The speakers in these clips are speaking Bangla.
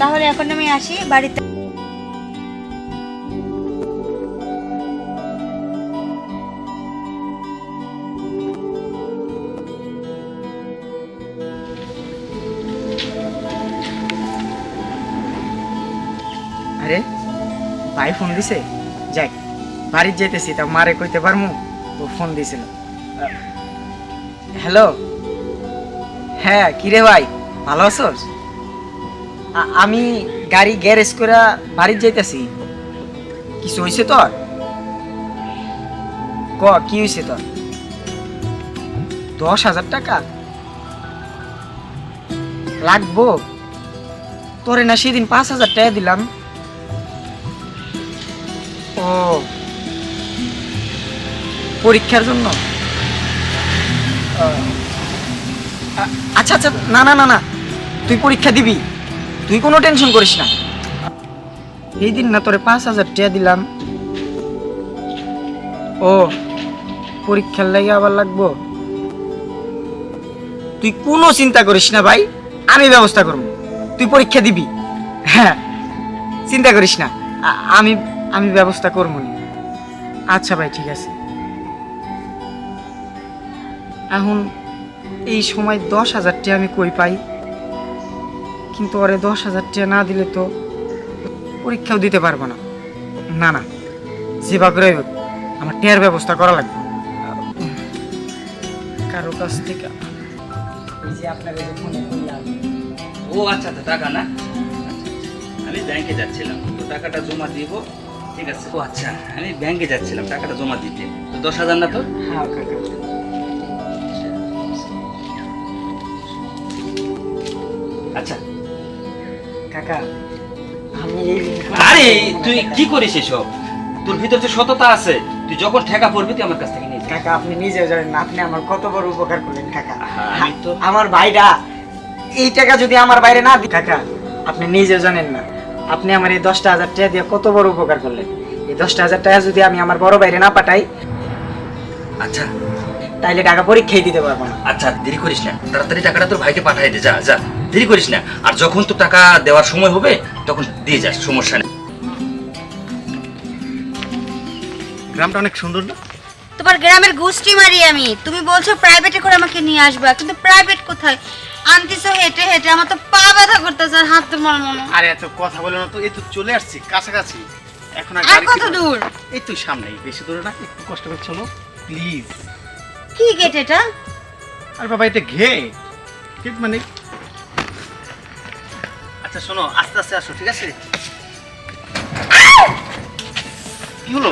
তাহলে এখন আমি আসি বাড়িতে। আরে, ভাই ফোন দিছে? যাই বাড়ির যেতেছি তা মারে কইতে পারমু? ও ফোন দিছিল। হ্যালো? হ্যাঁ কিরে ভাই, ভালো আছোস? আ- আমি গাড়ি গ্যারেজ করে বাড়ির যাইতেছি। কিছু হয়েছে তোর? ক, কি হয়েছে তোর? দশ হাজার টাকা? লাগবো? তোরে না সেদিন পাঁচ হাজার টাকা দিলাম। ও, পরীক্ষার জন্য? আচ্ছা আচ্ছা না না না না, তুই পরীক্ষা দিবি। তুই কোনো টেনশন করিস না। এই দিন না তোরে পাঁচ হাজার টাকা দিলাম। ও পরীক্ষার লাগে আবার লাগবো? তুই কোনো চিন্তা করিস না ভাই আমি ব্যবস্থা করব। তুই পরীক্ষা দিবি। হ্যাঁ চিন্তা করিস না। আমি আমি ব্যবস্থা করব নি। আচ্ছা ভাই ঠিক আছে। এখন এই সময় দশ হাজার টাকা আমি কই পাই? কিন্তু ওরে দশ হাজার টাকা না দিলে তো পরীক্ষাও দিতে পারব না। না না করে হোক, আমার টেয়ার ব্যবস্থা করা লাগবে। কারও কাছ থেকে এই যে আপনাকে যে ফোনে করলাম ও আচ্ছা আচ্ছা টাকা না? আমি ব্যাংকে যাচ্ছিলাম তো টাকাটা জমা দিব ঠিক আছে? ও আচ্ছা আমি ব্যাংকে যাচ্ছিলাম টাকাটা জমা দিতে। তো দশ হাজার না তো? হ্যাঁ কাকা আচ্ছা। কাকা আমি এই আরে তুই কি করিস এসব? তোর ভিতর যে সততা আছে তুই যখন ঠেকা পড়বি তুই আমার কাছ থেকে নিয়ে যা। কাকা আপনি নিজেও জানেন না আপনি আমার কত বড় উপকার করলেন কাকা। আমি তো- আমার ভাইটা এই টাকা যদি আমার বাইরে না দিই কাকা আপনি নিজেও জানেন না আপনি আমার এই দশটা হাজার টাকা দিয়ে কত বড় উপকার করলেন। এই দশটা হাজার টাকা যদি আমি আমার বড় বাইরে না পাঠাই আচ্ছা। তাইলে টাকা পরীক্ষাই দিতে পারব না। আচ্ছা দেরি করিস না তাড়াতাড়ি টাকাটা তোর ভাইকে পাঠাই দে যা যা। দেরি করিস না। আর যখন তোর টাকা দেওয়ার সময় হবে তখন দিয়ে যাস সমস্যা নেই। গ্রামটা অনেক সুন্দর না? তোমার গ্রামের গোষ্ঠী মারি আমি। তুমি বলছো প্রাইভেটে করে আমাকে নিয়ে আসবা কিন্তু প্রাইভেট কোথায়? আনতেছো হেঁটে হেঁটে আমার তো পা ব্যথা করতেছে আর হাত তোমার মনে আরে এত কথা বলে না তো এই তো চলে আসছি কাছাকাছি। এখন আর আর গাড়ি কত দূর? এই তো সামনেই বেশি দূরে না একটু কষ্ট করে চলো প্লিজ কি গেট এটা? আরে বাবা এটা ঘে গেট মানে আচ্ছা শোনো আস্তে আস্তে আসো ঠিক আছে? কি হলো?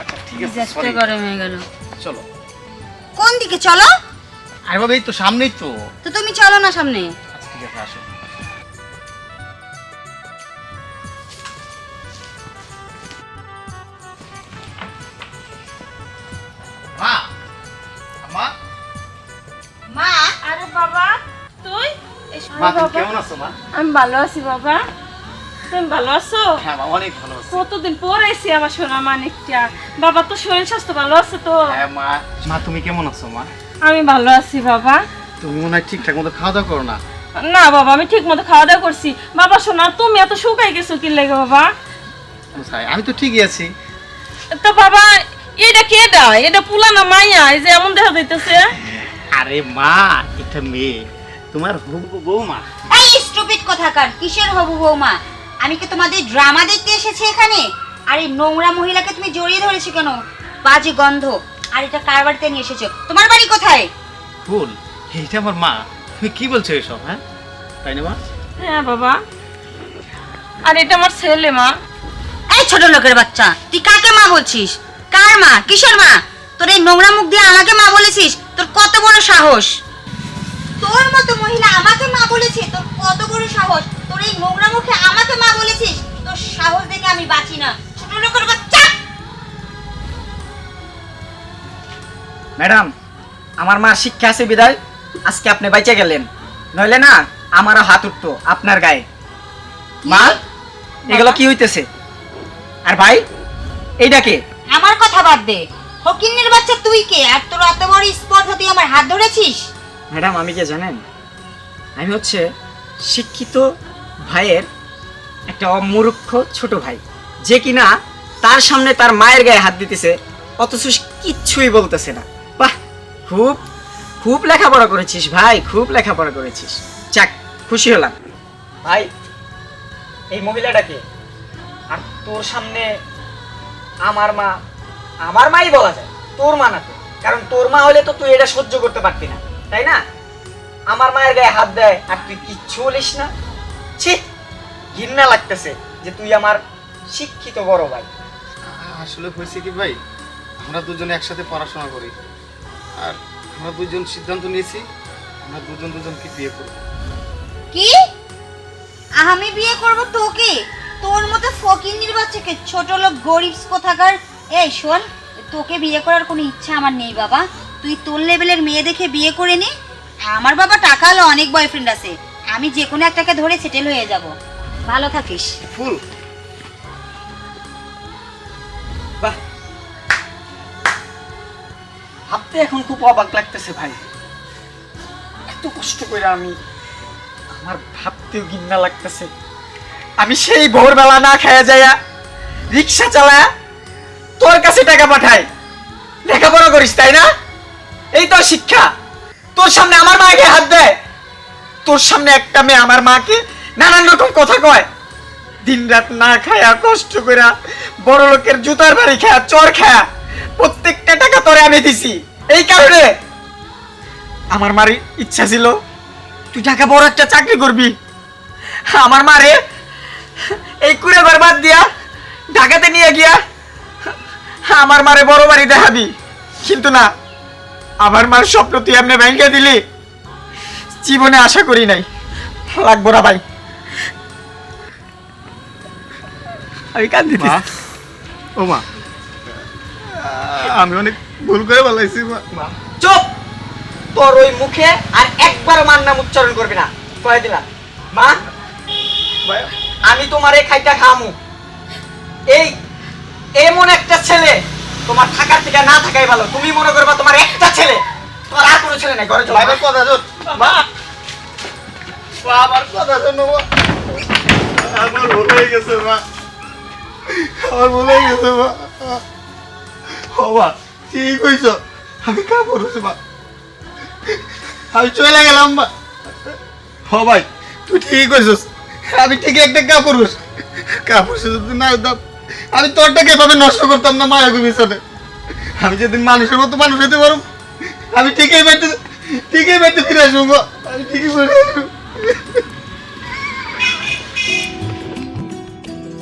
আচ্ছা ঠিক আছে sorry, গরম হয়ে গেল। চলো। কোন দিকে চলো? আরে বাবা এই তো সামনেই তো। তো তুমি চলো না সামনে। আচ্ছা ঠিক আছে আসো। আমি ভালো আছি বাবা। তুমি ভালো আছো? হ্যাঁ মা অনেক ভালো আছি। কতদিন পরে এসে আমার সোনা মানিকটা? বাবা তো শরীর স্বাস্থ্য ভালো আছে তো? হ্যাঁ মা। মা তুমি কেমন আছো মা? আমি ভালো আছি বাবা। তুমি মনে হয় ঠিকঠাক মতো খাওয়া দাওয়া করো না? না বাবা আমি ঠিক মতো খাওয়া দাওয়া করছি। বাবা শোনা তুমি এত শুকাই গেছো কি লেগে বাবা? আমি তো ঠিকই আছি। তো বাবা এটা কে এটা পুলানা মাইয়া এই যে এমন দেখা যাইতেছে। আরে মা এটা মেয়ে। তোমার হুবু বৌমা। এই স্টুপিড কথাকার কিসের হবু বৌমা? আমি কি তোমাদের ড্রামা দেখতে এসেছি এখানে? আর এই নোংরা মহিলাকে তুমি জড়িয়ে ধরেছো কেন? বাজে গন্ধ। আর এটা কার বাড়িতে নিয়ে এসেছ? তোমার বাড়ি কোথায়? ভুল এইটা আমার মা। তুমি কি বলছো এসব হ্যাঁ? তাই না মা? হ্যাঁ বাবা। আর এটা আমার ছেলে মা। এই ছোট লোকের বাচ্চা তুই কাকে মা বলছিস? কার মা? কিসের মা? তোর এই নোংরা মুখ দিয়ে আমাকে মা বলেছিস? তোর কত বড় সাহস? তোর মতো মহিলা আমাকে মা বলেছে তোর কত বড় সাহস? তোর এই নোংরা মুখে আমাকে মা বলেছিস? তোর সাহস দেখে আমি বাঁচি না। ছোট লোকের বাচ্চা ম্যাডাম আমার মার শিক্ষা আছে বিদায়। আজকে আপনি বাইচে গেলেন। নইলে না আমারও হাত উঠতো আপনার গায়ে। মা এগুলো কি হইতেছে? আর ভাই এইটা কে? আমার কথা বাদ দে। ফকিন্নির বাচ্চা তুই কে? আর তোর এত বড় স্পর্ধা তুই আমার হাত ধরেছিস? ম্যাডাম, আমি কে জানেন? আমি হচ্ছে শিক্ষিত ভাইয়ের একটা অমূর্খ ছোট ভাই, যে কিনা তার সামনে তার মায়ের গায়ে হাত দিতেছে, অথচ কিচ্ছুই বলতেছে না। বাহ, খুব খুব লেখাপড়া করেছিস ভাই, খুব লেখাপড়া করেছিস। যাক, খুশি হলাম। ভাই, এই মহিলাটাকে আর তোর সামনে আমার মা, আমার মাই বলা যায়, তোর মা না তো। কারণ তোর মা হলে তো তুই এটা সহ্য করতে পারতি না। তাই না? আমার মায়ের গায়ে হাত দেয় আর তুই কিচ্ছু বলিস না। ছি ঘৃণা লাগতেছে যে তুই আমার শিক্ষিত বড় ভাই। আসলে হয়েছে কি ভাই? আমরা দুজনে একসাথে পড়াশোনা করি। আর আমরা দুজন সিদ্ধান্ত নিয়েছি আমরা দুজন দুজনকে বিয়ে করব। কি? আমি বিয়ে করব তোকে? তোর মতো ফকিন্নির বাচ্চাকে ছোট লোক গরিব কোথাকার এই শোন তোকে বিয়ে করার কোনো ইচ্ছা আমার নেই বাবা। তুই তোর লেভেলের মেয়ে দেখে বিয়ে করে নে। আমার বাবা টাকা হলো অনেক বয়ফ্রেন্ড আছে। আমি যে কোনো একটাকে ধরে সেটেল হয়ে যাব। ভালো থাকিস। ফুল। ভাবতে এখন খুব অবাক লাগতেছে ভাই। এত কষ্ট করে আমি আমার ভাবতেও ঘৃণা লাগতেছে। আমি সেই ভোরবেলা না খায়া যাইয়া রিক্সা চালায়া তোর কাছে টাকা পাঠাই। লেখাপড়া করিস, তাই না? এই তো শিক্ষা। তোর সামনে আমার মাকে হাত দেয়। তোর সামনে একটা মেয়ে আমার মাকে নানান রকম কথা কয়। দিন রাত না খায়া, কষ্ট কইরা বড় লোকের জুতার বাড়ি খায়া, চর খায়া প্রত্যেকটা টাকা তোরে আমি দিছি। এই কারণে আমার মার ইচ্ছা ছিল, তুই ঢাকা বড় একটা চাকরি করবি। আমার মারে এই কুড়ে বাদ দিয়া ঢাকাতে নিয়ে গিয়া আমার মারে বড় বাড়ি দেখাবি। কিন্তু না আমার মার স্বপ্ন তুই এমনি ব্যাংকে দিলি। জীবনে আশা করি নাই। লাগবো না ভাই। আমি কান্দি মা? ও মা। আমি অনেক ভুল করে বলাইছি মা। চুপ! তোর ওই মুখে আর একবার মার নাম উচ্চারণ করবি না। কয়ে দিলাম। মা? ভাই আমি তোমার এই খাইটা খামু। থাকার থেকে না থাকাই ভালো। তুমি মনে করবা তোমার একটা ছেলে। তোমার আর কোনো ছেলে নাই ঘরে চলো। কথা শোন। মা। মা, কথা শোনো আমার ভুল হয়ে গেছে মা। আমার ভুল হয়ে গেছে মা। মা ঠিক হইছ আমি হয়েছে মা। আমি চলে গেলাম মা। হ ভাই তুই ঠিক কইছস। আমি ঠিক একটা কাপড় কাপড় যদি না হতাম আমি তোরটাকে এভাবে নষ্ট করতাম না মায়া পিছনে আমি যেদিন মানুষের মতো মানুষ হতে পারো আমি ঠিকই বাড়িতে ঠিকই বাড়িতে ফিরে আসব আমি ঠিকই ফিরে আসব।